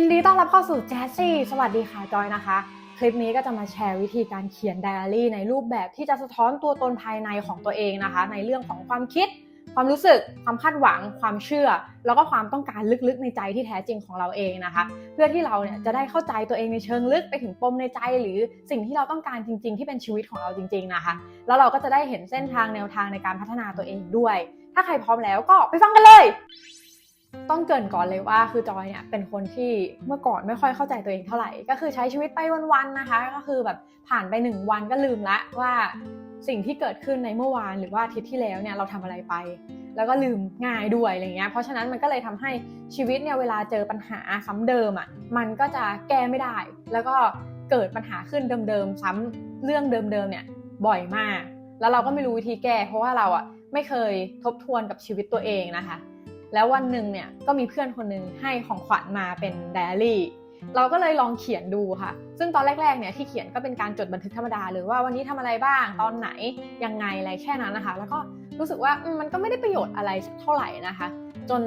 ยินดีต้อนรับเข้าสู่แจสซี่สวัสดีค่ะจอยนะคะ คลิปนี้ก็จะมาแชร์วิธีการเขียนไดอารี่ในรูปแบบที่จะสะท้อนตัวตนภายในของตัวเองนะคะ ในเรื่องของความคิด ความรู้สึก ความคาดหวัง ความเชื่อ แล้วก็ความต้องการลึกๆในใจที่แท้จริงของเราเองนะคะ เพื่อที่เราเนี่ยจะได้เข้าใจตัวเองในเชิงลึกไปถึงปมในใจ หรือสิ่งที่เราต้องการจริง ๆ ที่เป็นชีวิตของเราจริง ๆนะคะ แล้วเราก็จะได้เห็นเส้นทางแนวทางในการพัฒนาตัวเองด้วย ถ้าใครพร้อมแล้วก็ไปฟังกันเลย ต้องเกินก่อนเลยว่าคือจอยเนี่ยเป็นคนที่เมื่อก่อนไม่ค่อยเข้าใจตัวเองเท่าไหร่ ก็คือใช้ชีวิตไปวันๆนะคะ ก็คือแบบผ่านไปหนึ่งวันก็ลืมละว่าสิ่งที่เกิดขึ้นในเมื่อวานหรือว่าอาทิตย์ที่แล้วเนี่ยเราทำอะไรไป แล้วก็ลืมง่ายด้วยอะไรเงี้ยเพราะฉะนั้นมันก็เลยทำให้ชีวิตเนี่ยเวลาเจอปัญหาซ้ำเดิมอะมันก็จะแก้ไม่ได้ แล้วก็เกิดปัญหาขึ้นเดิมๆซ้ำเรื่องเดิมๆเนี่ยบ่อยมาก แล้วเราก็ไม่รู้วิธีแก้ เพราะว่าเราอะไม่เคยทบทวนกับชีวิตตัวเองนะคะ แล้ววันหนึ่งเนี่ยก็มีเพื่อนคนหนึ่งให้ของขวัญมาเป็นไดอารี่เราก็เลยลองเขียนดูค่ะ ซึ่งตอนแรกๆ เนี่ยที่เขียนก็เป็นการจดบันทึกธรรมดาหรือว่าวันนี้ทำอะไรบ้าง ตอนไหน ยังไงอะไรแค่นั้นนะคะ แล้วก็รู้สึกว่ามันก็ไม่ได้ประโยชน์อะไรเท่าไหร่นะคะ จน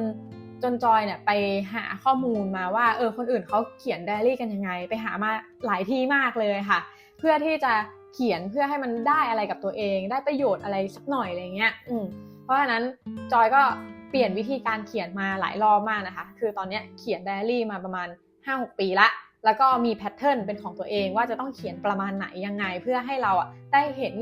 จนจอยเนี่ยไปหาข้อมูลมาว่าเออคนอื่นเขาเขียนไดอารี่กันยังไง ไปหามาหลายที่มากเลยค่ะ เพื่อที่จะเขียนเพื่อให้มันได้อะไรกับตัวเอง ได้ประโยชน์อะไรสักหน่อยอะไรเงี้ย อืมเพราะฉะนั้นจอยก็ เปลี่ยนวิธีการเขียนมาหลายรอบมากนะคะ คือตอนนี้เขียนไดอารี่มาประมาณ 5-6 ปีละ แล้วก็มีแพทเทิร์นเป็นของตัวเองว่าจะต้องเขียนประมาณไหนยังไง เพื่อให้เราอะได้เห็น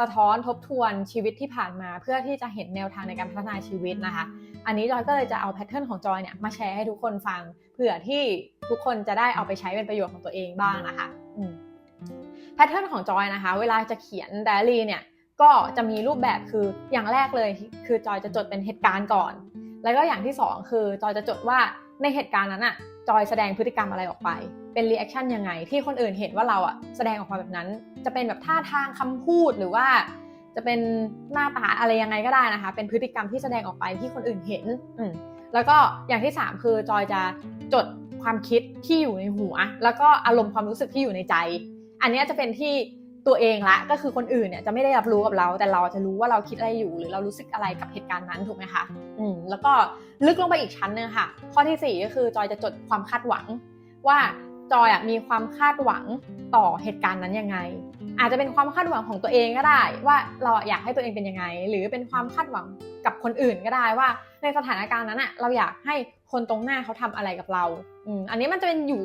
สะท้อนทบทวนชีวิตที่ผ่านมา เพื่อที่จะเห็นแนวทางในการพัฒนาชีวิตนะคะ อันนี้จอยก็เลยจะเอาแพทเทิร์นของจอยเนี่ยมาแชร์ให้ทุกคนฟัง เผื่อที่ทุกคนจะได้เอาไปใช้เป็นประโยชน์ของตัวเองบ้างนะคะแพทเทิร์นของจอยนะคะ เวลาจะเขียนไดอารี่เนี่ย ก็จะมีรูปแบบคืออย่างแรกเลยคือจอยจะจดเป็นเหตุการณ์ก่อน แล้วก็อย่างที่สองคือจอยจะจดว่าในเหตุการณ์นั้นอะจอยแสดงพฤติกรรมอะไรออกไป เป็นรีแอคชั่นยังไง ที่คนอื่นเห็นว่าเราอะแสดงออกมาแบบนั้น จะเป็นแบบท่าทางคำพูดหรือว่า จะเป็นหน้าตาอะไรยังไงก็ได้นะคะ เป็นพฤติกรรมที่แสดงออกไปที่คนอื่นเห็นอืมแล้วก็อย่างที่สามคือจอยจะจดความคิดที่อยู่ในหัว แล้วก็อารมณ์ความรู้สึกที่อยู่ในใจ อันนี้จะเป็นที่ ตัวเองละก็คือคนอื่นเนี่ยจะไม่ได้รับรู้กับเรา แต่เราจะรู้ว่าเราคิดอะไรอยู่ หรือเรารู้สึกอะไรกับเหตุการณ์นั้นถูกไหมคะอืมแล้วก็ลึกลงไปอีกชั้นหนึงค่ะ ข้อที่สี่ก็คือจอยจะจดความคาดหวัง ว่าจอยอะมีความคาดหวังต่อเหตุการณ์นั้นยังไง อาจจะเป็นความคาดหวังของตัวเองก็ได้ ว่าเราอะอยากให้ตัวเองเป็นยังไง หรือเป็นความคาดหวังกับคนอื่นก็ได้ว่า ในสถานการณ์นั้นอะเราอยากให้ คนตรงหน้าเขาทำอะไรกับเราอืมอันนี้มันจะเป็นอยู่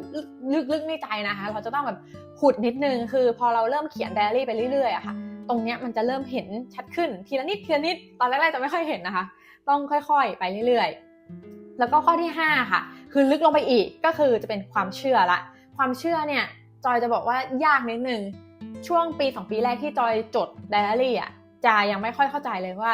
ลึกๆในใจนะคะ เราจะต้องแบบขุดนิดนึง คือ พอเราเริ่มเขียนไดอารี่ไปเรื่อยๆอะค่ะ ตรงเนี้ยมันจะเริ่มเห็นชัดขึ้นทีละนิดทีละนิด ตอนแรกๆจะไม่ค่อยเห็นนะคะ ต้องค่อยๆ ไปเรื่อยๆ แล้วก็ข้อที่ 5 ค่ะ คือลึกลงไปอีกก็คือจะเป็นความเชื่อละ ความเชื่อเนี่ยจอยจะบอกว่ายากนิดนึง ช่วงปี 2 ปีแรกที่จอยจดไดอารี่อะจะยังไม่ค่อยเข้าใจเลยว่า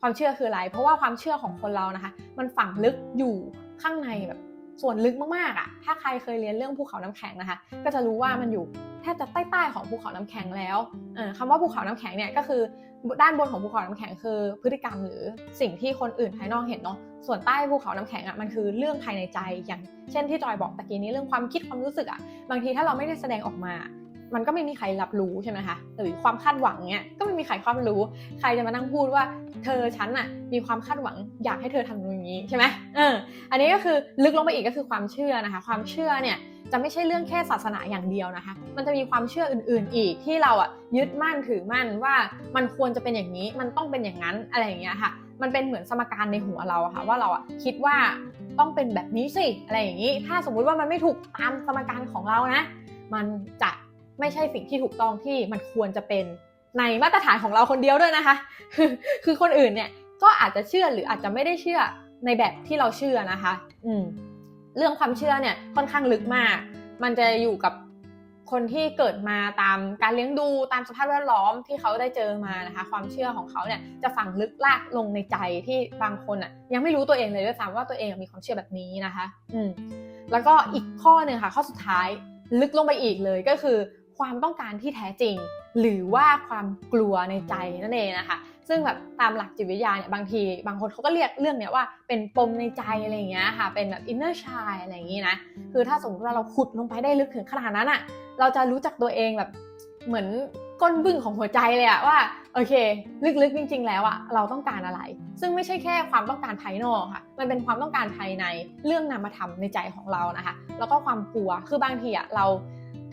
ความเชื่อคืออะไร เพราะว่าความเชื่อของคนเรานะคะ มันฝังลึกอยู่ ข้างในแบบส่วนลึกมากๆอะถ้าใครเคยเรียนเรื่องภูเขาน้ำแข็งนะคะ ก็จะรู้ว่ามันอยู่แทบจะใต้ๆของภูเขาน้ำแข็งแล้วเออคำว่าภูเขาน้ำแข็งเนี่ยก็คือด้านบนของภูเขาน้ำแข็งคือ พฤติกรรมหรือสิ่งที่คนอื่นภายนอกเห็นเนาะ ส่วนใต้ภูเขาน้ำแข็งอะมันคือเรื่องภายในใจอย่าง เช่นที่จอยบอกตะกี้นี้เรื่องความคิดความรู้สึกอะ บางทีถ้าเราไม่ได้แสดงออกมา มันก็ไม่มีใครรับรู้ใช่ไหมคะหรือความคาดหวังเนี้ยก็ไม่มีใครความรู้ ใครจะมานั่งพูดว่า เธอฉันอะมีความคาดหวังอยากให้เธอทำอย่างนี้ใช่ไหมเอออันนี้ก็คือลึกลงไปอีกก็คือความเชื่อนะคะ ความเชื่อเนี่ยจะไม่ใช่เรื่องแค่ศาสนาอย่างเดียวนะคะ มันจะมีความเชื่ออื่น ๆ อีกที่เราอะยึดมั่นถือมั่นว่ามันควรจะเป็นอย่างนี้ มันต้องเป็นอย่างนั้นอะไรอย่างเงี้ยค่ะ มันเป็นเหมือนสมการในหัวเราค่ะ ว่าเราอะคิดว่าต้องเป็นแบบนี้สิอะไรอย่างนี้ ถ้าสมมุติว่ามันไม่ถูกตามสมการของเรานะ มันจะ ไม่ใช่สิ่งที่ถูกต้องที่มันควรจะเป็นในมาตรฐานของเราคนเดียวด้วยนะคะ คือคนอื่นเนี่ยก็อาจจะเชื่อหรืออาจจะไม่ได้เชื่อในแบบที่เราเชื่อนะคะ อืมเรื่องความเชื่อเนี่ยค่อนข้างลึกมาก มันจะอยู่กับคนที่เกิดมาตามการเลี้ยงดูตามสภาพแวดล้อมที่เขาได้เจอมานะคะ ความเชื่อของเขาเนี่ยจะฝังลึกลากลงในใจที่บางคนอะ ยังไม่รู้ตัวเองเลยด้วยซ้ำว่าตัวเองมีความเชื่อแบบนี้นะคะ อืมแล้วก็อีกข้อหนึ่งค่ะ ข้อสุดท้ายลึกลงไปอีกเลยก็คือ ความต้องการที่แท้จริง หรือว่าความกลัวในใจนั่นเองนะคะ ซึ่งแบบตามหลักจิตวิทยาเนี่ยบางที บางคนเขาก็เรียกเรื่องเนี้ยว่าเป็นปมในใจอะไรอย่างเงี้ยค่ะ เป็นแบบ inner child อะไรอย่างงี้นะ คือถ้าสมมติว่าเราขุดลงไปได้ลึกถึงขนาดนั้นอะเราจะรู้จักตัวเองแบบเหมือนก้นบึ้งของหัวใจเลยอะว่าโอเค ลึกๆจริง ๆ แล้วอะเราต้องการอะไร ซึ่งไม่ใช่แค่ความต้องการภายนอกค่ะ มันเป็นความต้องการภายในเรื่องนามธรรมในใจของเรานะคะ แล้วก็ความกลัวคือบางทีอะเรา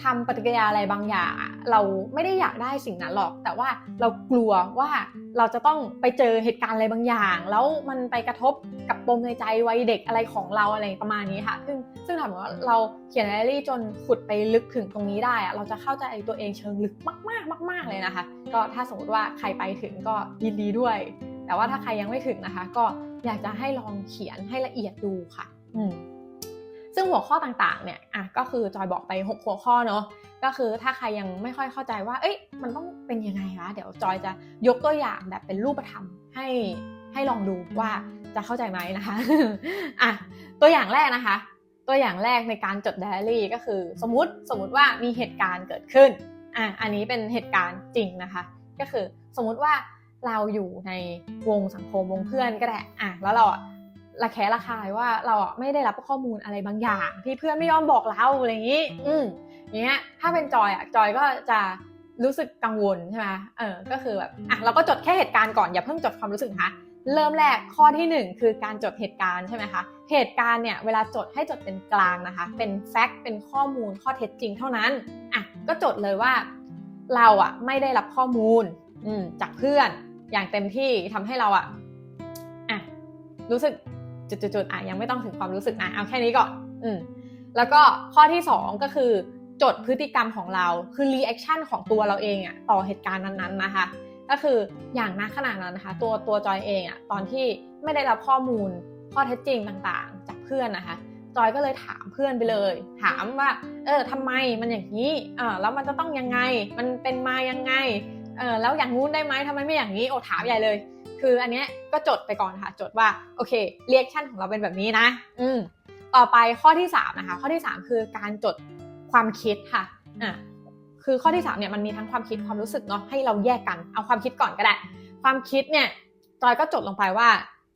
ทำปฏิกิริยาอะไรบางอย่างเราไม่ได้อยากได้สิ่งนั้นหรอก แต่ว่าเรากลัวว่าเราจะต้องไปเจอเหตุการณ์อะไรบางอย่าง แล้วมันไปกระทบกับปมในใจวัยเด็กอะไรของเราอะไรประมาณนี้ค่ะ ซึ่งซึ่งถามว่าเราเขียนไดอารี่จนขุดไปลึกถึงตรงนี้ได้เราจะเข้าใจตัวเองเชิงลึกมาก ๆ มาก ๆ เลยนะคะ ก็ถ้าสมมติว่าใครไปถึงก็ยินดีด้วย แต่ว่าถ้าใครยังไม่ถึงนะคะ ก็อยากจะให้ลองเขียนให้ละเอียดดูค่ะ อืม ซึ่งหัวข้อต่างๆเนี่ยอะก็คือจอยบอกไป 6 หัวข้อเนาะก็คือถ้าใครยังไม่ค่อยเข้าใจว่า เอ้ยมันต้องเป็นยังไงคะเดี๋ยวจอยจะยกตัวอย่างแบบเป็นรูปธรรมให้ให้ลองดูว่าจะเข้าใจไหมนะคะอะตัวอย่างแรกนะคะ ตัวอย่างแรกในการจดไดอารี่ก็คือ สมมติสมมติว่ามีเหตุการณ์เกิดขึ้นอะอันนี้เป็นเหตุการณ์จริงนะคะ ก็คือสมมุติว่าเราอยู่ในวงสังคมวงเพื่อนก็ได้อะแล้วเราอะ ระแคะระคายว่าเราอะไม่ได้รับข้อมูลอะไรบางอย่าง ที่เพื่อนไม่ยอมบอกเราอะไรอย่างนี้ อืมอย่างเงี้ย ถ้าเป็นจอยอะจอยก็จะรู้สึกกังวลใช่ไหมเออ ก็คือแบบอะเราก็จดแค่เหตุการณ์ก่อนอย่าเพิ่งจดความรู้สึกนะคะเริ่มแรกข้อที่หนึ่งคือการจดเหตุการณ์ใช่ไหมคะ เหตุการณ์เนี่ยเวลาจดให้จดเป็นกลางนะคะ เป็นแฟกต์เป็นข้อมูลข้อเท็จจริงเท่านั้นอะก็จดเลยว่า เราอะไม่ได้รับข้อมูลอืมจากเพื่อนอย่างเต็มที่ทำให้เราอะอะรู้สึก จุดๆอะยังไม่ต้องถึงความรู้สึกนะเอาแค่นี้ก่อนอืมแล้วก็ข้อที่สองก็คือจดพฤติกรรมของเราคือรีแอคชั่นของตัวเราเองอะต่อเหตุการณ์นั้นๆนะคะ ก็คืออย่างนักขนาดนั้นนะคะ ตัวตัวจอยเองอะตอนที่ไม่ได้รับข้อมูลข้อเท็จจริงต่างๆ จากเพื่อนนะคะ จอยก็เลยถามเพื่อนไปเลย ถามว่า เออทำไมมันอย่างนี้เออแล้วมันจะต้องยังไง มันเป็นมายังไงเออแล้วอย่างงู้นได้ไหมทำไมไม่อย่างนี้โอ้ถามใหญ่เลย คืออันเนี้ยก็จดไปก่อนค่ะ จดว่าโอเคเรียกชั่นของเราเป็นแบบนี้นะ อืมต่อไปข้อที่3นะคะ ข้อที่ 3 คือการจดความคิดค่ะอ่าคือข้อที่3เนี่ยมันมีทั้งความคิดความรู้สึกเนาะให้เราแยกกันเอาความคิดก่อนก็ได้ ความคิดเนี่ยจอยก็จดลงไปว่า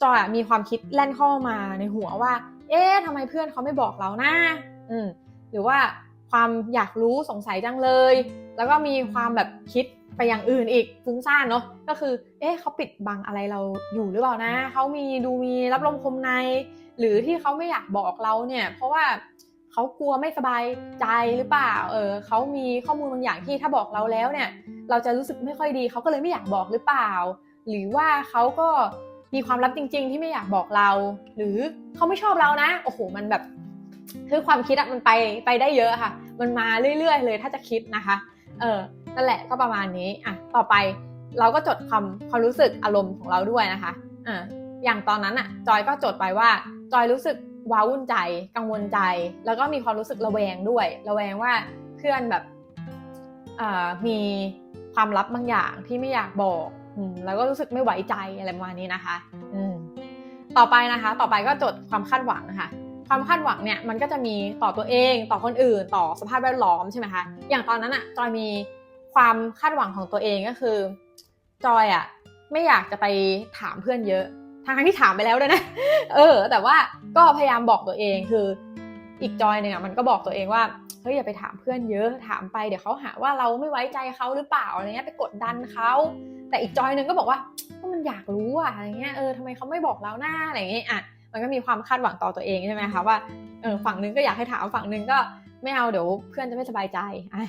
จอยมีความคิดแล่นเข้ามาในหัวว่า เอ๊ะทำไมเพื่อนเขาไม่บอกเรานะอืมหรือว่าความอยากรู้สงสัยจังเลย แล้วก็มีความแบบคิด ไปอย่างอื่นอีกฟุ้งซ่านเนาะก็คือ เอ๊ะเขาปิดบังอะไรเราอยู่หรือเปล่านะเขามีดูมีรับลมคมใน หรือที่เขาไม่อยากบอกเราเนี่ย เพราะว่าเขากลัวไม่สบายใจหรือเปล่า เออเขามีข้อมูลบางอย่างที่ถ้าบอกเราแล้วเนี่ย เราจะรู้สึกไม่ค่อยดีเขาก็เลยไม่อยากบอกหรือเปล่า หรือว่าเขาก็มีความลับจริง ๆ ที่ไม่อยากบอกเรา หรือเขาไม่ชอบเรานะ โอ้โห มันแบบคือความคิดอะมันไปไปได้เยอะค่ะ มันมาเรื่อย ๆ เลยถ้าจะคิดนะคะ เออ นั่นแหละก็ประมาณนี้อะต่อไปเราก็จดความความรู้สึกอารมณ์ของเราด้วยนะคะอ่าอย่างตอนนั้นอะจอยก็จดไปว่าจอยรู้สึกว้าวุ่นใจ กังวลใจ แล้วก็มีความรู้สึกระแวงด้วย ระแวงว่าเพื่อนแบบอ่ามีความลับบางอย่างที่ไม่อยากบอกอแล้วก็รู้สึกไม่ไว้ใจอะไรประมาณนี้นะคะอืมต่อไปนะคะ ต่อไปก็จดความคาดหวังนะคะความคาดหวังเนี่ยมันก็จะมีต่อตัวเอง ต่อคนอื่น ต่อสภาพแวดล้อมใช่ไหมคะ อย่างตอนนั้นอะจอยมี ความคาดหวังของตัวเองก็คือ จอยอะไม่อยากจะไปถามเพื่อนเยอะทางที่ถามไปแล้วด้วยนะ เออ แต่ว่าก็พยายามบอกตัวเองคือ อีกจอยหนึ่งอะมันก็บอกตัวเองว่าเฮ้ยอย่าไปถามเพื่อนเยอะถามไปเดี๋ยวเขาหาว่าเราไม่ไว้ใจเขาหรือเปล่าอะไรเงี้ยไปกดดันเขาแต่อีกจอยหนึ่งก็บอกว่าก็มันอยากรู้อะอะไรเงี้ยเออทำไมเขาไม่บอกเราหน้าอะไรเงี้ยอะมันก็มีความคาดหวังต่อตัวเองใช่ไหมคะว่าเออฝั่งนึงก็อยากให้ถามฝั่งนึงก็ไม่เอาเดี๋ยวเพื่อนจะไม่สบายใจอะ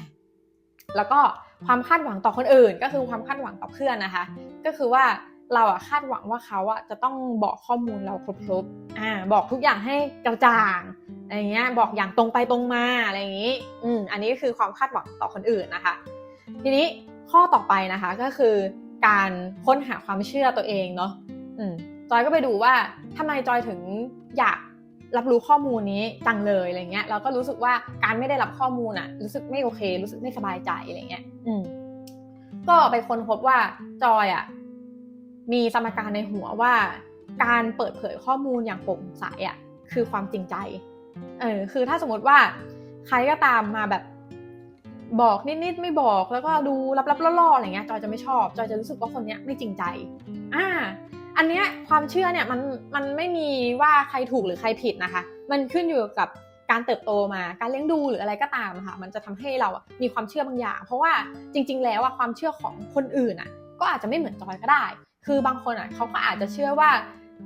แล้วก็ความคาดหวังต่อคนอื่น ก็คือความคาดหวังต่อเพื่อนนะคะ ก็คือว่าเราอะคาดหวังว่าเขาอะจะต้องบอกข้อมูลเราครบๆอ่าบอกทุกอย่างให้กระจ่างอะไรเงี้ยบอกอย่างตรงไปตรงมาอะไรอย่างนี้อืมอันนี้ก็คือความคาดหวังต่อคนอื่นนะคะ ทีนี้ข้อต่อไปนะคะก็คือการค้นหาความเชื่อตัวเองเนาะอืมจอยก็ไปดูว่าทำไมจอยถึงอยาก รับรู้ข้อมูลนี้จังเลยอะไรเงี้ยเราก็รู้สึกว่าการไม่ได้รับข้อมูลอะรู้สึกไม่โอเค รู้สึกไม่สบายใจอะไรเงี้ย อืมก็ไปค้นพบว่าจอยอะมีสมการในหัวว่า การเปิดเผยข้อมูลอย่างโปร่งใสอะคือความจริงใจเออคือถ้าสมมติว่าใครก็ตามมาแบบบอกนิดๆไม่บอกแล้วก็ดูลับๆล่อๆอะไรเงี้ยจอยจะไม่ชอบ จอยจะรู้สึกว่าคนเนี้ยไม่จริงใจ อ่า อันเนี้ยความเชื่อเนี่ยมันมันไม่มีว่าใครถูกหรือใครผิดนะคะ มันขึ้นอยู่กับการเติบโตมาการเลี้ยงดูหรืออะไรก็ตามค่ะ มันจะทำให้เรามีความเชื่อบางอย่าง เพราะว่าจริง ๆ แล้วอะความเชื่อของคนอื่นอะก็อาจจะไม่เหมือนจอยก็ได้ คือบางคนอะเขาก็อาจจะเชื่อว่า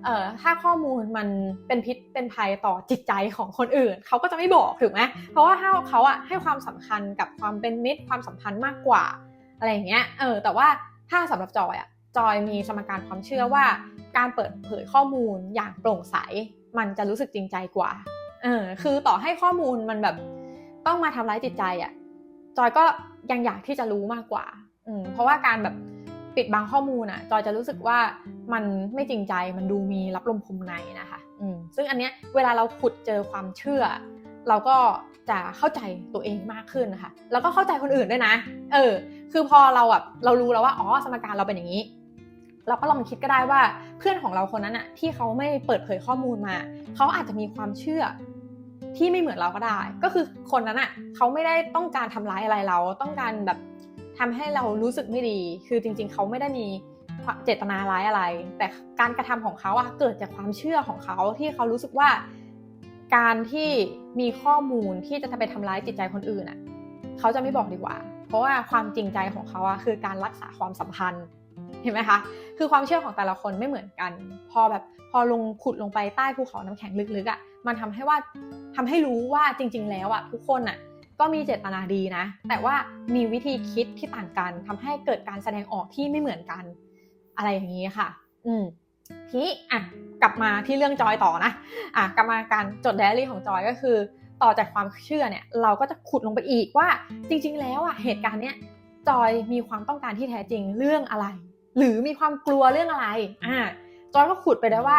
เอ่อถ้าข้อมูลมันเป็นพิษเป็นภัยต่อจิตใจของคนอื่น เขาก็จะไม่บอกถูกไหมเพราะว่าถ้าเขาอะให้ความสำคัญกับความเป็นมิตรความสัมพันธ์มากกว่า อะไรอย่างเงี้ยเออแต่ว่าถ้าสำหรับจอยอะ จอยมีสมการความเชื่อว่า การเปิดเผยข้อมูลอย่างโปร่งใส มันจะรู้สึกจริงใจกว่า เออ คือต่อให้ข้อมูลมันแบบต้องมาทำร้ายจิตใจอะ่ะ จอยก็ยังอยากที่จะรู้มากกว่า อืม เพราะว่าการแบบปิดบังข้อมูลอะ่ะ จอยจะรู้สึกว่ามันไม่จริงใจ มันดูมีรับลมคมในนะคะ อืม ซึ่งอันเนี้ยเวลาเราขุดเจอความเชื่อ เราก็จะเข้าใจตัวเองมากขึ้นนะคะ แล้วก็เข้าใจคนอื่นด้วยนะ เออ คือพอเราแบบเรารู้แล้วว่า อ๋อ สมการเราเป็นอย่างนี้ เราก็ลองคิดก็ได้ว่าเพื่อนของเราคนนั้นอะที่เขาไม่เปิดเผยข้อมูลมา เขาอาจจะมีความเชื่อที่ไม่เหมือนเราก็ได้ ก็คือคนนั้นอะเขาไม่ได้ต้องการทำร้ายอะไรเรา ต้องการแบบทำให้เรารู้สึกไม่ดี คือจริง ๆ เขาไม่ได้มีเจตนาร้ายอะไร แต่การกระทำของเขาอะเกิดจากความเชื่อของเขาที่เขารู้สึกว่า การที่มีข้อมูลที่จะไปทำร้ายจิตใจคนอื่นอะเขาจะไม่บอกดีกว่า เพราะว่าความจริงใจของเขาอะคือการรักษาความสัมพันธ์ ห็นไหมคะคือความเชื่อของแต่ละคนไม่เหมือนกัน พอแบบพอลงขุดลงไปใต้ภูเขาน้ำแข็งลึกๆอะ่ะมันทำให้ว่าทำให้รู้ว่าจริง ๆ แล้วอะ่ะทุกคนอะก็มีเจตนาดีนะ แต่ว่ามีวิธีคิดที่ต่างกันทำให้เกิดการแสดงออกที่ไม่เหมือนกัน อะไรอย่างนี้ค่ะ อืมทีนี้อะกลับมาที่เรื่องจอยต่อนะอะกลับมาการจดไดอารี่ของจอยก็คือ ต่อจากความเชื่อเนี่ย เราก็จะขุดลงไปอีกว่า จริง ๆ แล้วอะเหตุการณ์เนี้ยจอยมีความต้องการที่แท้จริงเรื่องอะไร หรือมีความกลัวเรื่องอะไรอ่าจอยก็ขุดไปได้ว่า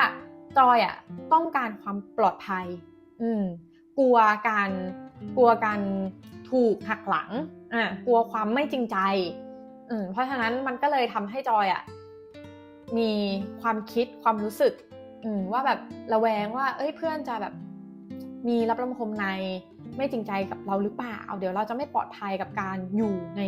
จอยอะต้องการความปลอดภัย อืมกลัวการกลัวการถูกหักหลังอ่ากลัวความไม่จริงใจอืมเพราะฉะนั้นมันก็เลยทำให้จอยอะมีความคิดความรู้สึกอืมว่าแบบระแวงว่า เอ้ยเพื่อนจะแบบมีรับลมคมในไม่จริงใจกับเราหรือเปล่า เดี๋ยวเราจะไม่ปลอดภัยกับการอยู่ใน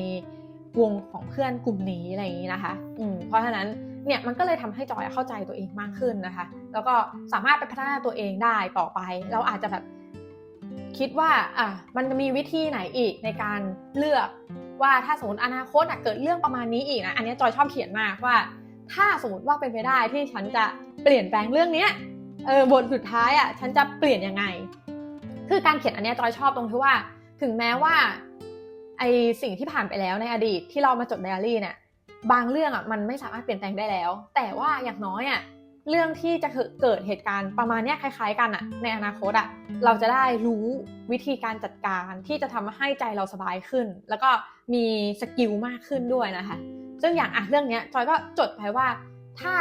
วงของเพื่อนกลุ่มนี้อะไรอย่างนี้นะคะอืมเพราะฉะนั้นเนี่ยมันก็เลยทำให้จอยเข้าใจตัวเองมากขึ้นนะคะ แล้วก็สามารถไปพัฒนาตัวเองได้ต่อไป เราอาจจะแบบคิดว่าอะมันจะมีวิธีไหนอีกในการเลือกว่าถ้าสมมติอนาคตเกิดเรื่องประมาณนี้อีกนะอันนี้จอยชอบเขียนมากว่า ถ้าสมมติว่าเป็นไปได้ที่ฉันจะเปลี่ยนแปลงเรื่องเนี้ยเออบทสุดท้ายอะฉันจะเปลี่ยนยังไง คือการเขียนอันนี้จอยชอบตรงที่ว่า ถึงแม้ว่า ไอสิ่งที่ผ่านไปแล้วในอดีตที่เรามาจดไดอารี่เนี่ยบางเรื่องอะมันไม่สามารถเปลี่ยนแปลงได้แล้ว แต่ว่าอย่างน้อยอะเรื่องที่จะเกิดเหตุการณ์ประมาณนี้คล้ายๆ กันอะในอนาคตอะเราจะได้รู้วิธีการจัดการที่จะทำให้ใจเราสบายขึ้น แล้วก็มีสกิลมากขึ้นด้วยนะคะซึ่งอย่างอะเรื่องเนี้ยจอยก็จดไปว่าถ้า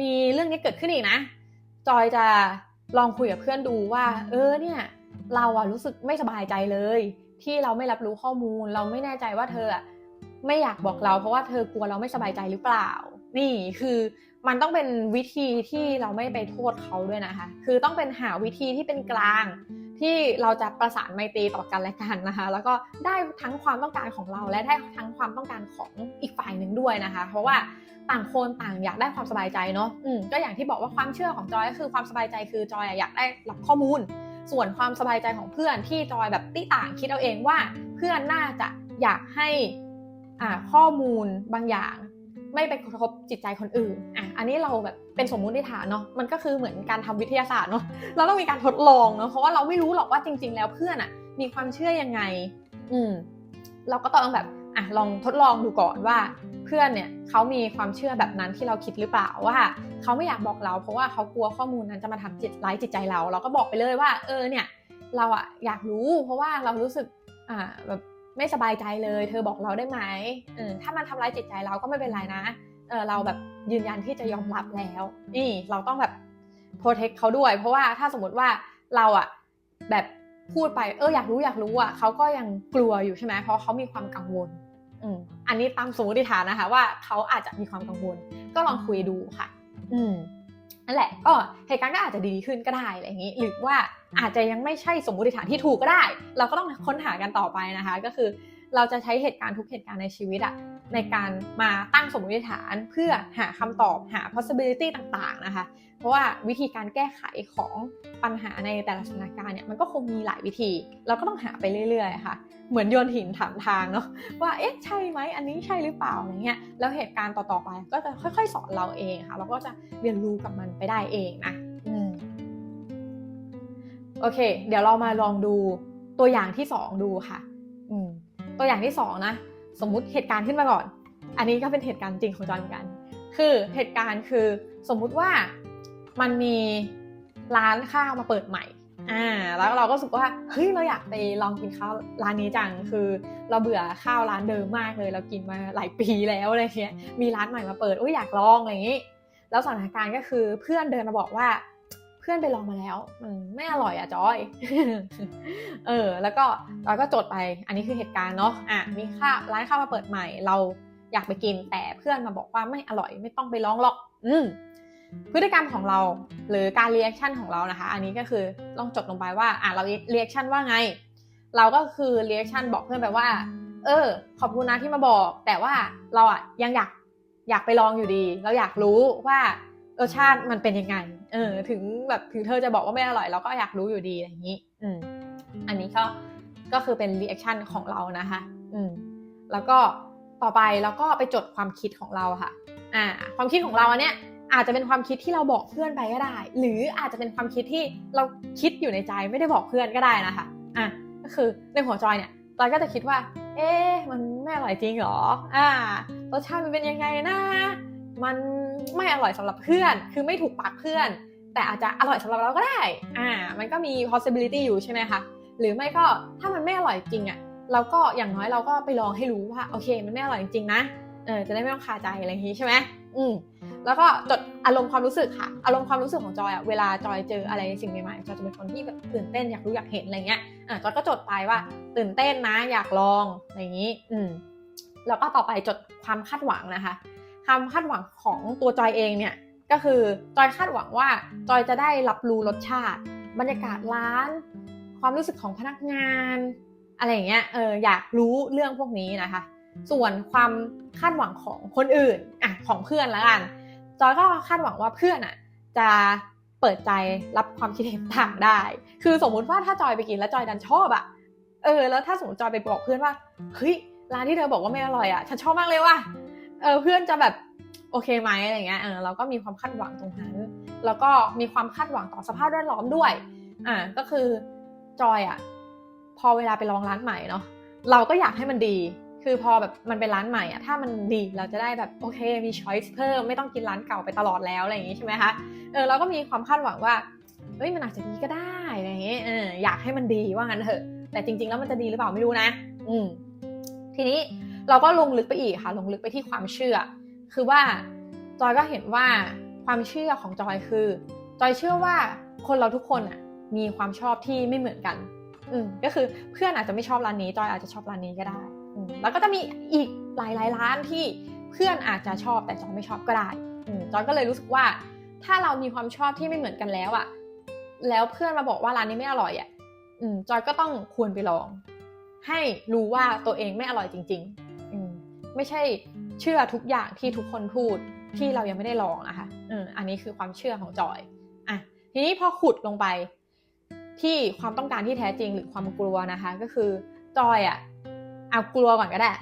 มีเรื่องนี้เกิดขึ้นอีกนะ จอยจะลองคุยกับเพื่อนดูว่า เออเนี่ยเราอะรู้สึกไม่สบายใจเลย ที่เราไม่รับรู้ข้อมูล เราไม่แน่ใจว่าเธออะไม่อยากบอกเรา เพราะว่าเธอกลัวเราไม่สบายใจหรือเปล่า นี่คือมันต้องเป็นวิธีที่เราไม่ไปโทษเขาด้วยนะคะ คือต้องเป็นหาวิธีที่เป็นกลาง ที่เราจะประสานไมตรีต่อกันและกันนะคะ แล้วก็ได้ทั้งความต้องการของเราและได้ทั้งความต้องการของอีกฝ่ายหนึ่งด้วยนะคะ เพราะว่าต่างคนต่างอยากได้ความสบายใจเนาะ อืมก็อย่างที่บอกว่าความเชื่อของจอยก็คือความสบายใจคือจอยอยากได้รับข้อมูล ส่วนความสบายใจของเพื่อนที่จอยแบบติต่างคิดเอาเองว่า เพื่อนน่าจะอยากให้อ่าข้อมูลบางอย่าง ไม่ไปกระทบจิตใจคนอื่นอะอันนี้เราแบบเป็นสมมุติฐานเนาะมันก็คือเหมือนการทำวิทยาศาสตร์เนาะเราต้องมีการทดลองเนาะเพราะว่าเราไม่รู้หรอกว่าจริง ๆ แล้วเพื่อนอะมีความเชื่อยังไง อืมเราก็ต้องแบบ อะลองทดลองดูก่อนว่าเพื่อนเนี่ยเขามีความเชื่อแบบนั้นที่เราคิดหรือเปล่าว่าเขาไม่อยากบอกเรา เพราะว่าเขากลัวข้อมูลนั้นจะมาทำจิตร้ายจิตใจเรา เราก็บอกไปเลยว่า เออเนี่ยเราอะอยากรู้ เพราะว่าเรารู้สึกอ่าแบบไม่สบายใจเลย เธอบอกเราได้ไหมเออถ้ามันทำร้ายจิตใจเราก็ไม่เป็นไรนะเออเราแบบยืนยันที่จะยอมรับแล้ว นี่เราต้องแบบโปรเทคเขาด้วย เพราะว่าถ้าสมมติว่าเราอะแบบ พูดไปเอออยากรู้อยากรู้อะเขาก็ยังกลัวอยู่ใช่ไหมเพราะเขามีความกังวลอืมอันนี้ตามสมมติฐานนะคะว่าเขาอาจจะมีความกังวล ก็ลองคุยดูค่ะ อืมนั่นแหละก็เหตุการณ์ก็อาจจะดีขึ้นก็ได้อะไรอย่างนี้ หรือว่าอาจจะยังไม่ใช่สมมติฐานที่ถูกก็ได้ เราก็ต้องค้นหากันต่อไปนะคะ ก็คือเราจะใช้เหตุการณ์ทุกเหตุการณ์ในชีวิตอะ ในการมาตั้งสมมติฐานเพื่อหาคำตอบหา possibility ต่างๆนะคะ เพราะว่าวิธีการแก้ไขของปัญหาในแต่ละสถานการณ์เนี่ยมันก็คงมีหลายวิธี เราก็ต้องหาไปเรื่อยๆค่ะ เหมือนโยนหินถามทางเนาะว่าเอ๊ะใช่ไหมอันนี้ใช่หรือเปล่าอะไรเงี้ยแล้วเหตุการณ์ต่อๆไปก็จะค่อยๆ สอนเราเองค่ะ เราก็จะเรียนรู้กับมันไปได้เองนะอืมโอเค เดี๋ยวเรามาลองดูตัวอย่างที่สองดูค่ะอืมตัวอย่างที่สองนะ สมมุติเหตุการณ์ขึ้นมาก่อน อันนี้ก็เป็นเหตุการณ์จริงของจอยเหมือนกัน คือเหตุการณ์คือสมมุติว่ามันมีร้านข้าวมาเปิดใหม่อ่าแล้วเราก็รู้สึกว่าเฮ้ยเราอยากไปลองกินข้าวร้านนี้จังคือ เราเบื่อข้าวร้านเดิมมากเลย เรากินมาหลายปีแล้วอะไรเงี้ยมีร้านใหม่มาเปิดอุ้ยอยากลองอะไรอย่างนี้ แล้วสถานการณ์ก็คือเพื่อนเดินมาบอกว่า เพื่อนไปลองมาแล้วมันไม่อร่อยอะจอย เออ แล้วก็จอยก็จดไป อันนี้คือเหตุการณ์เนาะ อะ มีข้าวร้านข้าวมาเปิดใหม่ เราอยากไปกินแต่เพื่อนมาบอกว่าไม่อร่อยไม่ต้องไปลองหรอก อืมพฤติกรรมของเราหรือการเรีแอคชั่นของเรานะคะ อันนี้ก็คือลองจดลงไปว่า อะเราเรีแอคชั่นว่าไง เราก็คือเรีแอคชั่นบอกเพื่อนไปว่า เออ ขอบคุณนะที่มาบอก แต่ว่าเราอะยังอยากอยากไปลองอยู่ดี เราอยากรู้ว่า รสชาติมันเป็นยังไง เออ ถึงแบบถึงเธอจะบอกว่าไม่อร่อยเราก็อยากรู้อยู่ดีอย่างนี้ อืม อันนี้ก็ก็คือเป็นรีแอคชั่นของเรานะคะ อืม แล้วก็ต่อไปเราก็ไปจดความคิดของเราค่ะ อ่า ความคิดของเราอันเนี้ยอาจจะเป็นความคิดที่เราบอกเพื่อนไปก็ได้ หรืออาจจะเป็นความคิดที่เราคิดอยู่ในใจไม่ได้บอกเพื่อนก็ได้นะคะ อะ ก็คือในหัวจอยเนี่ยจอยก็จะคิดว่า เอ๊ะ มันไม่อร่อยจริงเหรอ อ่ารสชาติมันเป็นยังไงนะ มันไม่อร่อยสำหรับเพื่อน คือไม่ถูกปากเพื่อน แต่อาจจะอร่อยสำหรับเราก็ได้ อ่า มันก็มี possibility อยู่ใช่ไหมคะ หรือไม่ก็ถ้ามันไม่อร่อยจริงอะ่ะ เราก็อย่างน้อยเราก็ไปลองให้รู้ว่าโอเค มันไม่อร่อยจริงนะ เออ จะได้ไม่ต้องคาใจอะไรอย่างนี้ใช่ไหมอืม แล้วก็จดอารมณ์ความรู้สึกค่ะ อารมณ์ความรู้สึกของจอยอะเวลาจอยเจออะไรสิ่งใหม่ๆ จอยจะเป็นคนที่แบบตื่นเต้นอยากรู้อยากเห็นอะไรเงี้ย อะจอยก็จดไปว่า ตื่นเต้นนะอยากลองอะไรอย่างนี้ อืม แล้วก็ต่อไปจดความคาดหวังนะคะ ความคาดหวังของตัวจอยเองเนี่ยก็คือจอยคาดหวังว่าจอยจะได้รับรู้รสชาติ บรรยากาศร้าน ความรู้สึกของพนักงาน อะไรอย่างเงี้ยเอออยากรู้เรื่องพวกนี้นะคะ ส่วนความคาดหวังของคนอื่นอะของเพื่อนแล้วกันจอยก็คาดหวังว่าเพื่อนอะจะเปิดใจรับความคิดเห็นต่างได้ คือสมมุติว่าถ้าจอยไปกินแล้วจอยดันชอบอะเออแล้วถ้าสมมติจอยไปบอกเพื่อนว่าเฮ้ยร้านที่เธอบอกว่าไม่อร่อยอะฉันชอบมากเลยว่ะ เออเพื่อนจะแบบโอเคไหมอะไรเงี้ยเออเราก็มีความคาดหวังตรงนั้น แล้วก็มีความคาดหวังต่อสภาพแวดล้อมด้วย อ่าก็คือจอยอะพอเวลาไปลองร้านใหม่เนาะเราก็อยากให้มันดี คือพอแบบมันเป็นร้านใหม่อะถ้ามันดีเราจะได้แบบโอเคมีช้อยส์เพิ่มไม่ต้องกินร้านเก่าไปตลอดแล้วอะไรอย่างงี้ใช่ไหมคะเออเราก็มีความคาดหวังว่าเฮ้ยมันอาจจะดีก็ได้อะไรอย่างงี้ยเอออยากให้มันดีว่างั้นเถอะ แต่จริง ๆ แล้วมันจะดีหรือเปล่าไม่รู้นะ อืมทีนี้ เราก็ลงลึกไปอีกค่ะ ลงลึกไปที่ความเชื่อ คือว่าจอยก็เห็นว่าความเชื่อของจอยคือ จอยเชื่อว่าคนเราทุกคนอะมีความชอบที่ไม่เหมือนกัน อืมก็คือเพื่อนอาจจะไม่ชอบร้านนี้ จอยอาจจะชอบร้านนี้ก็ได้แล้วก็จะมีอีกหลายๆร้านที่เพื่อนอาจจะชอบแต่จอยไม่ชอบก็ได้อืจอยก็เลยรู้สึกว่า ถ้าเรามีความชอบที่ไม่เหมือนกันแล้วอะแล้วเพื่อนมาบอกว่าร้านนี้ไม่อร่อยอะอจอยก็ต้องควรไปลอง ให้รู้ว่าตัวเองไม่อร่อยจริง ไม่ใช่เชื่อทุกอย่างที่ทุกคนพูดที่เรายังไม่ได้ลองอะค่ะอืมอันนี้คือความเชื่อของจอยอะทีนี้พอขุดลงไปที่ความต้องการที่แท้จริงหรือความกลัวนะคะ ก็คือจอยอะเอากลัวก่อนก็ได้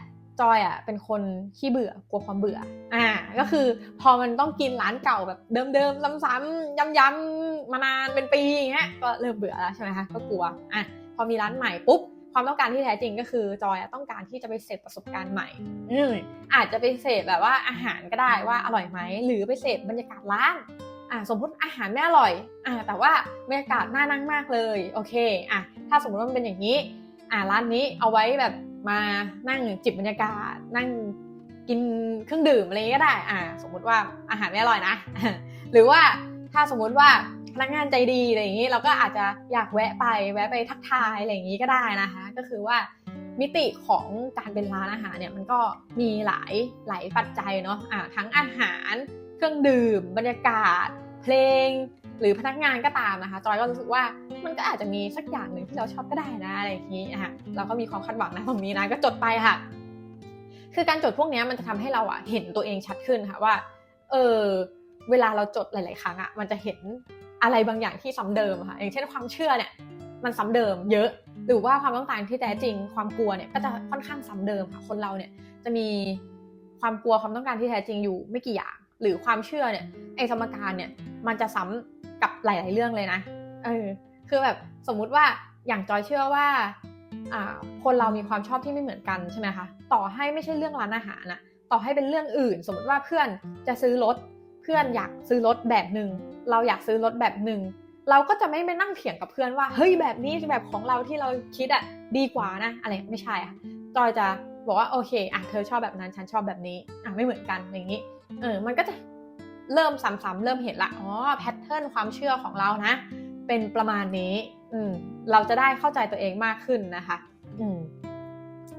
จอยอะเป็นคนขี้เบื่อกลัวความเบื่อ อ่า ก็คือพอมันต้องกินร้านเก่าแบบเดิมๆซ้ำๆย้ำๆมานานเป็นปีอย่างเงี้ยก็เริ่มเบื่อแล้วใช่ไหมคะก็กลัวอะพอมีร้านใหม่ปุ๊บ ความต้องการที่แท้จริงก็คือจอยอะต้องการที่จะไปเสพประสบการณ์ใหม่อืมอาจจะไปเสพแบบว่าอาหารก็ได้ว่าอร่อยไหมหรือไปเสพบรรยากาศร้านอ่าสมมติอาหารไม่อร่อยอ่าแต่ว่าบรรยากาศน่านั่งมากเลยโอเคอะถ้าสมมติว่ามันเป็นอย่างนี้อ่าร้านนี้เอาไว้แบบมานั่งจิบบรรยากาศนั่งกินเครื่องดื่มอะไรก็ได้อ่าสมมุติว่าอาหารไม่อร่อยนะ หรือว่าถ้าสมมุติว่า พนักงานใจดีอะไรอย่างนี้เราก็อาจจะอยากแวะไปแวะไปทักทายอะไรอย่างนี้ก็ได้นะคะ ก็คือว่ามิติของการเป็นร้านอาหารเนี่ยมันก็มีหลายหลายปัจจัยเนาะอ่าทั้งอาหารเครื่องดื่ม บรรยากาศ เพลง หรือพนักงานก็ตามนะคะ จอยก็รู้สึกว่ามันก็อาจจะมีสักอย่างหนึ่งที่เราชอบก็ได้นะอะไรอย่างนี้อะเราก็มีความคาดหวังนะตรงนี้นะก็จดไปค่ะ คือการจดพวกนี้มันจะทำให้เราอะเห็นตัวเองชัดขึ้นค่ะว่าเออเวลาเราจดหลาย ๆ ครั้งอะมันจะเห็น อะไรบางอย่างที่ซ้ำเดิมค่ะ อย่างเช่นความเชื่อเนี่ยมันซ้ำเดิม เยอะ หรือว่าความต้องการที่แท้จริง ความกลัวเนี่ยก็จะค่อนข้างซ้ำเดิมค่ะ คนเราเนี่ยจะมีความกลัวความต้องการที่แท้จริงอยู่ไม่กี่อย่าง หรือความเชื่อเนี่ยไอ้สมการเนี่ยมันจะซ้ำกับหลาย ๆ เรื่องเลยนะ เออ คือแบบสมมุติว่าอย่างจอยเชื่อว่าอ่าคนเรามีความชอบที่ไม่เหมือนกันใช่ไหมคะ ต่อให้ไม่ใช่เรื่องร้านอาหารนะต่อให้เป็นเรื่องอื่น สมมติว่าเพื่อนจะซื้อรถ พื่อนอยากซื้อรถแบบหนึ่งเราอยากซื้อรถแบบหนึ่งเราก็จะไม่ไปนั่งเถียงกับเพื่อนว่าเฮ้ยแบบนี้แบบของเราที่เราคิดอะดีกว่านะอะไรไม่ใช่ค่ะจอยจะบอกว่าโอเคอะเธอชอบแบบนั้นฉันชอบแบบนี้อะไม่เหมือนกันอย่างนี้เออมันก็จะเริ่มซ้ำๆเริ่มเห็นละอ๋อแพทเทิร์นความเชื่อของเรานะ เป็นประมาณนี้อืมเราจะได้เข้าใจตัวเองมากขึ้นนะคะอืม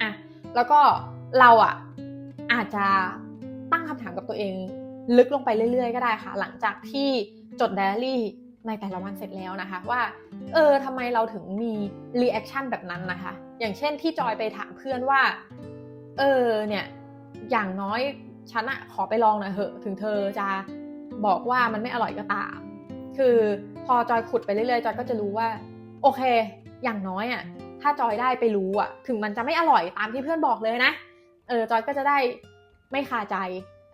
อะแล้วก็เราอะอาจจะตั้งคำถามกับตัวเอง ลึกลงไปเรื่อยๆ ก็ได้ค่ะ หลังจากที่จดไดอารี่ในแต่ละวันเสร็จแล้วนะคะ ว่าเออทำไมเราถึงมีรีแอคชั่นแบบนั้นนะคะ อย่างเช่นที่จอยไปถามเพื่อนว่า เออเนี่ยอย่างน้อยฉันอะขอไปลองหน่อยเถอะถึงเธอจะบอกว่ามันไม่อร่อยก็ตาม คือพอจอยขุดไปเรื่อยๆ จอยก็จะรู้ว่า โอเค อย่างน้อยอะถ้าจอยได้ไปรู้อะถึงมันจะไม่อร่อยตามที่เพื่อนบอกเลยนะ เออจอยก็จะได้ไม่คาใจ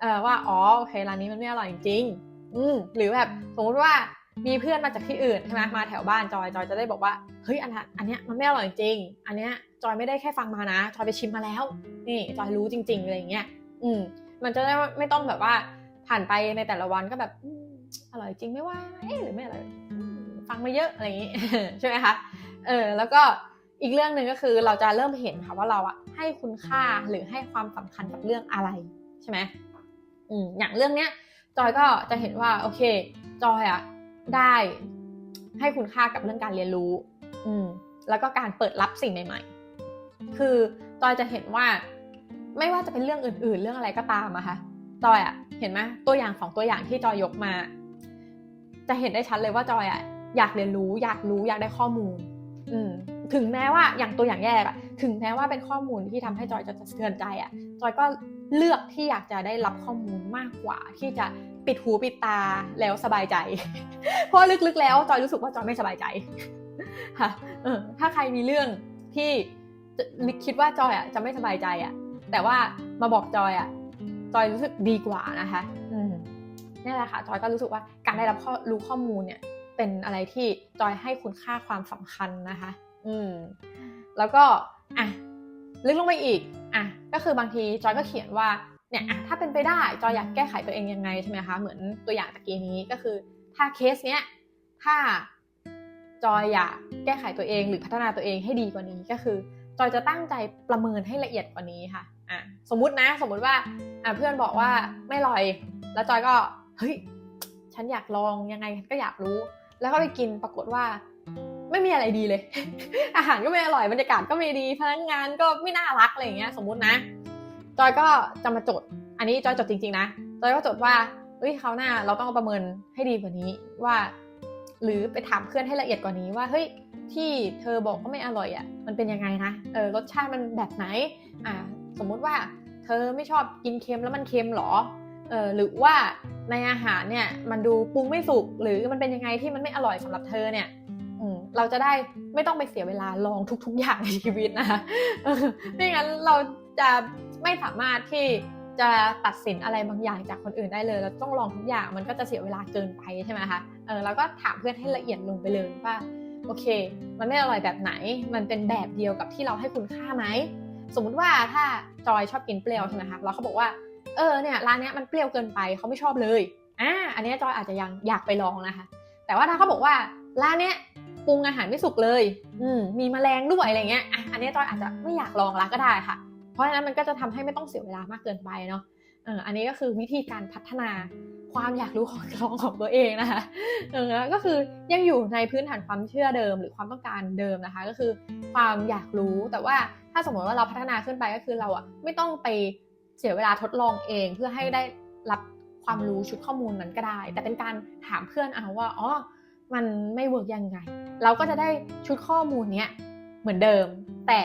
เออว่าอ๋อโอเคร้านนี้มันไม่อร่อยจริงอืมหรือแบบสมมติว่ามีเพื่อนมาจากที่อื่นใช่ไหมมาแถวบ้านจอยจอยจะได้บอกว่าเฮ้ยอันนั้นอันเนี้ยมันไม่อร่อยจริง อันเนี้ยจอยไม่ได้แค่ฟังมานะ จอยไปชิมมาแล้ว นี่จอยรู้จริง ๆอะไรอย่างเงี้ยอืมมันจะได้ไม่ต้องแบบว่าผ่านไปในแต่ละวันก็แบบอร่อยจริงไม่ว่าเอ๊หรือไม่อร่อยฟังมาเยอะอะไรอย่างงี้ใช่ไหมคะเออแล้วก็อีกเรื่องหนึ่งก็คือเราจะเริ่มเห็นค่ะว่าเราอะให้คุณค่าหรือให้ความสำคัญกับเรื่องอะไรใช่ไหม อืมอย่างเรื่องเนี้ย จอยก็จะเห็นว่าโอเค จอยอะได้ให้คุณค่ากับเรื่องการเรียนรู้ อืม แล้วก็การเปิดรับสิ่งใหม่ ๆ คือจอยจะเห็นว่าไม่ว่าจะเป็นเรื่องอื่น ๆ เรื่องอะไรก็ตามอะค่ะ จอยอะเห็นไหมตัวอย่างของตัวอย่างที่จอยยกมา จะเห็นได้ชัดเลยว่าจอยอะอยากเรียนรู้ อยากรู้อยากได้ข้อมูล อืม ถึงแม้ว่าอย่างตัวอย่างแยกอะถึงแม้ว่าเป็นข้อมูลที่ทำให้จอยจะสะเทือนใจอะจอยก็ เลือกที่อยากจะได้รับข้อมูลมากกว่า ที่จะปิดหูปิดตาแล้วสบายใจ เพราะลึกๆ แล้วจอยรู้สึกว่าจอยไม่สบายใจค่ะเออถ้าใครมีเรื่องที่คิดว่าจอยอะจะไม่สบายใจอะ แต่ว่ามาบอกจอยอะจอยรู้สึกดีกว่านะคะ อืมนี่แหละค่ะจอยก็รู้สึกว่าการได้รับข้อรู้ข้อมูลเนี่ย เป็นอะไรที่จอยให้คุณค่าความสำคัญนะคะ อืม แล้วก็อะลึกลงไปอีก อะก็คือบางทีจอยก็เขียนว่าเนี่ยอะถ้าเป็นไปได้จอยอยากแก้ไขตัวเองยังไงใช่ไหมคะเหมือนตัวอย่างตะกี้นี้ก็คือ ถ้าเคสเนี้ยถ้าจอยอยากแก้ไขตัวเองหรือพัฒนาตัวเองให้ดีกว่านี้ก็คือ จอยจะตั้งใจประเมินให้ละเอียดกว่านี้ค่ะอะสมมุตินะสมมุติว่าอะเพื่อนบอกว่าไม่อร่อย แล้วจอยก็เฮ้ยฉันอยากลองยังไงก็อยากรู้ แล้วก็ไปกินปรากฏว่า ไม่มีอะไรดีเลย อาหารก็ไม่อร่อยบรรยากาศก็ไม่ดีพนักงานก็ไม่น่ารักอะไรอย่างเงี้ยสมมุตินะ จอยก็จะมาจด อันนี้จอยจดจริง ๆ นะจอยก็จดว่าเฮ้ยเขาวหน้าเราต้องประเมินให้ดีกว่านี้ว่า หรือไปถามเพื่อนให้ละเอียดกว่านี้ว่าเฮ้ยที่เธอบอกว่าไม่อร่อยอะ มันเป็นยังไงนะเออรสชาติมันแบบไหน อ่า สมมุติว่า เธอไม่ชอบกินเค็มแล้วมันเค็มหรอเออหรือว่าในอาหารเนี่ยมันดูปรุงไม่สุกหรือมันเป็นยังไงที่มันไม่อร่อยสำหรับเธอเนี่ยอืม เราจะได้ไม่ต้องไปเสียเวลาลองทุก ๆ อย่างในชีวิตนะคะเออไม่งั้นเราจะไม่สามารถที่จะตัดสินอะไรบางอย่างจากคนอื่นได้เลย เราต้องลองทุกอย่างมันก็จะเสียเวลาเกินไปใช่ไหมคะเออแล้วก็ถามเพื่อนให้ละเอียดลงไปเลยว่าโอเค มันไม่อร่อยแบบไหน มันเป็นแบบเดียวกับที่เราให้คุณค่าไหม สมมุติว่าถ้าจอยชอบกินเปรี้ยวใช่ไหมคะแล้วเขาบอกว่า เออเนี่ยร้านเนี้ยมันเปรี้ยวเกินไปเขาไม่ชอบเลยอ่าอันเนี้ยจอยอาจจะยังอยากไปลองนะคะ แต่ว่าถ้าเขาบอกว่าร้านเนี้ย ปรุงอาหารไม่สุกเลย อืมมีแมลงด้วยอะไรเงี้ยอะอันนี้จอยอาจจะไม่อยากลองละก็ได้ค่ะ เพราะฉะนั้นมันก็จะทำให้ไม่ต้องเสียเวลามากเกินไปเนาะเอออันนี้ก็คือวิธีการพัฒนาความอยากรู้ของลองของตัวเองนะคะเออก็คือยังอยู่ในพื้นฐานความเชื่อเดิม หรือความต้องการเดิมนะคะ ก็คือความอยากรู้แต่ว่าถ้าสมมติว่าเราพัฒนาขึ้นไปก็คือเราอะไม่ต้องไปเสียเวลาทดลองเอง เพื่อให้ได้รับความรู้ชุดข้อมูลนั้นก็ได้ แต่เป็นการถามเพื่อนเอาว่าอ๋อ มันไม่เวิร์กยังไง เราก็จะได้ชุดข้อมูลเนี้ยเหมือนเดิม แต่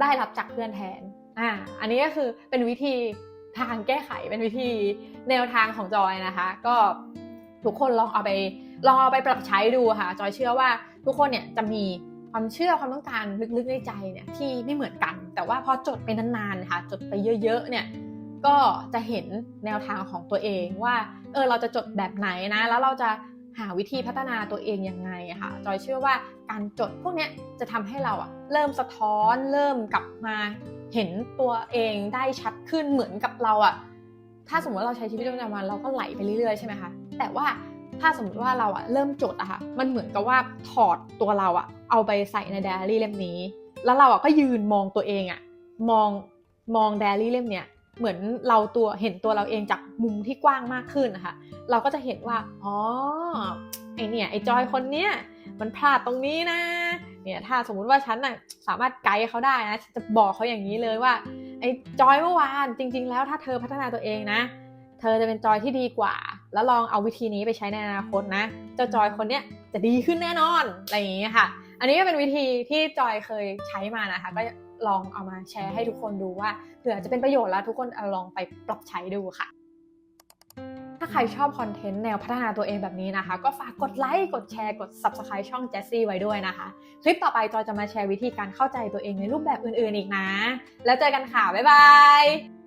ได้รับจากเพื่อนแทนออ่าอันนี้ก็คือเป็นวิธีทางแก้ไขเป็นวิธีแนวทางของจอยนะคะ ก็ทุกคนลองเอาไปลองเอาไปปรับใช้ดูค่ะ จอยเชื่อว่าทุกคนเนี่ยจะมีความเชื่อความต้องการลึกๆในใจเนี่ยที่ไม่เหมือนกัน แต่ว่าพอจดไปนานๆค่ะจดไปเยอะๆเนี่ยก็จะเห็นแนวทางของตัวเองว่าเออเราจะจดแบบไหนนะ แล้วเราจะ หาวิธีพัฒนาตัวเองยังไงอะค่ะจอยเชื่อว่าการจดพวกเนี้ยจะทำให้เราอะเริ่มสะท้อนเริ่มกลับมาเห็นตัวเองได้ชัดขึ้นเหมือนกับเราอะถ้าสมมติว่าเราใช้ชีวิตประจำวันเราก็ไหลไปเรื่อยๆใช่ไหมคะแต่ว่าถ้าสมมติว่าเราอะเริ่มจดอะค่ะมันเหมือนกับว่าถอดตัวเราอะเอาไปใส่ในไดอารี่เล่มนี้ แล้วเราอะก็ยืนมองตัวเองอะมองมองไดอารี่เล่มเนี้ย เหมือนเราตัวเห็นตัวเราเองจากมุมที่กว้างมากขึ้นนะคะเราก็จะเห็นว่าอ๋อไอเนี่ยไอจอยคนเนี้ยมันพลาดตรงนี้นะเนี่ยถ้าสมมุติว่าฉันน่ะสามารถไกด์เขาได้นะจะบอกเขาอย่างนี้เลยว่าไอจอยเมื่อวานจริง ๆ แล้วถ้าเธอพัฒนาตัวเองนะ เธอจะเป็นจอยที่ดีกว่า แล้วลองเอาวิธีนี้ไปใช้ในอนาคตนะ เจ้าจอยคนเนี้ยจะดีขึ้นแน่นอนอะไรอย่างนี้ค่ะ อันนี้ก็เป็นวิธีที่จอยเคยใช้มานะคะก็ ลองเอามาแชร์ให้ทุกคนดูว่าเผื่อจะเป็นประโยชน์แล้วทุกคนเอาลองไปปรับใช้ดูค่ะ ถ้าใครชอบคอนเทนต์แนวพัฒนาตัวเองแบบนี้นะคะ ก็ฝากกดไลค์กดแชร์กด Subscribe ช่องแจซี่ไว้ด้วยนะคะ คลิปต่อไปจอยจะมาแชร์วิธีการเข้าใจตัวเองในรูปแบบอื่นๆอีกนะ แล้วเจอกันค่ะบ๊ายบาย